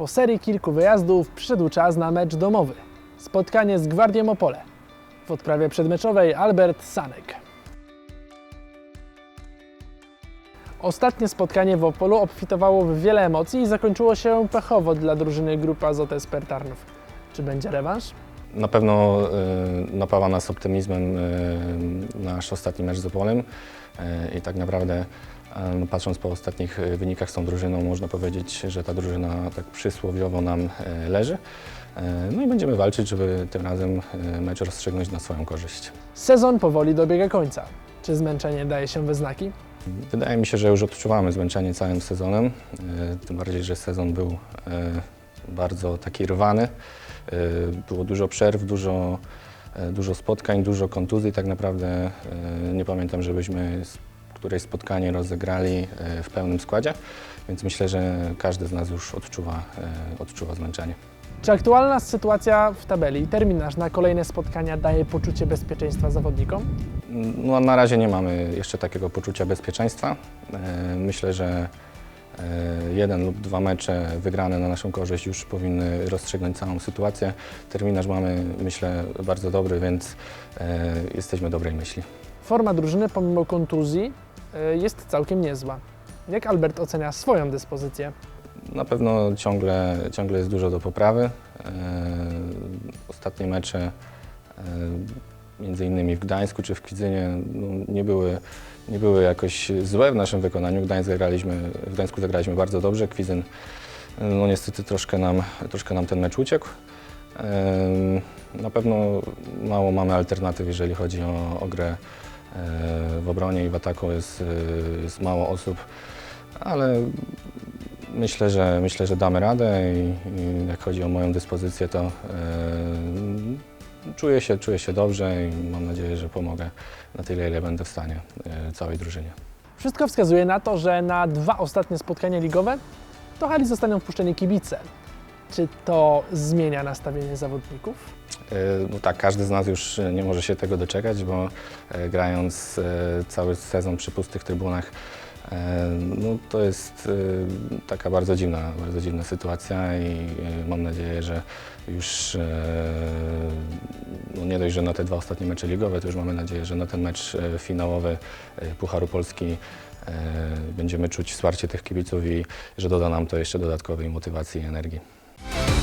Po serii kilku wyjazdów przyszedł czas na mecz domowy. Spotkanie z Gwardią Opole. W odprawie przedmeczowej Albert Sanek. Ostatnie spotkanie w Opolu obfitowało w wiele emocji i zakończyło się pechowo dla drużyny Grupa ZS Tarnów. Czy będzie rewanż? Na pewno y, napawa nas optymizmem y, nasz ostatni mecz z Opolem y, i tak naprawdę patrząc po ostatnich y, wynikach z tą drużyną można powiedzieć, że ta drużyna tak przysłowiowo nam y, leży. Y, No i będziemy walczyć, żeby tym razem mecz rozstrzygnąć na swoją korzyść. Sezon powoli dobiega końca. Czy zmęczenie daje się we znaki? Wydaje mi się, że już odczuwamy zmęczenie całym sezonem, tym bardziej, że sezon był bardzo taki rwany. Było dużo przerw, dużo, dużo spotkań, dużo kontuzji. Tak naprawdę nie pamiętam, żebyśmy któreś spotkanie rozegrali y, w pełnym składzie, więc myślę, że każdy z nas już odczuwa, y, odczuwa zmęczenie. Czy aktualna sytuacja w tabeli i terminarz na kolejne spotkania daje poczucie bezpieczeństwa zawodnikom? No, na razie nie mamy jeszcze takiego poczucia bezpieczeństwa. E, Myślę, że e, jeden lub dwa mecze wygrane na naszą korzyść już powinny rozstrzygnąć całą sytuację. Terminarz mamy, myślę, bardzo dobry, więc e, jesteśmy dobrej myśli. Forma drużyny pomimo kontuzji jest całkiem niezła. Jak Albert ocenia swoją dyspozycję? Na pewno ciągle, ciągle jest dużo do poprawy. E, Ostatnie mecze, e, między innymi w Gdańsku czy w Kwidzynie, no, nie, były, nie były jakoś złe w naszym wykonaniu. Gdańsk zagraliśmy, w Gdańsku zagraliśmy bardzo dobrze, Kwidzyn no niestety troszkę nam, troszkę nam ten mecz uciekł. E, Na pewno mało mamy alternatyw, jeżeli chodzi o, o grę e, w obronie i w ataku jest, e, jest mało osób, ale Myślę, że myślę, że damy radę i, i jak chodzi o moją dyspozycję, to e, czuję, się, czuję się dobrze i mam nadzieję, że pomogę na tyle, ile będę w stanie e, całej drużynie. Wszystko wskazuje na to, że na dwa ostatnie spotkania ligowe do hali zostaną wpuszczeni kibice. Czy to zmienia nastawienie zawodników? E, No tak, każdy z nas już nie może się tego doczekać, bo e, grając e, cały sezon przy pustych trybunach, e, no to jest e, taka bardzo dziwna, bardzo dziwna sytuacja i e, mam nadzieję, że już e, no nie dość, że na te dwa ostatnie mecze ligowe, to już mamy nadzieję, że na ten mecz e, finałowy e, Pucharu Polski e, będziemy czuć wsparcie tych kibiców i że doda nam to jeszcze dodatkowej motywacji i energii. Thank you.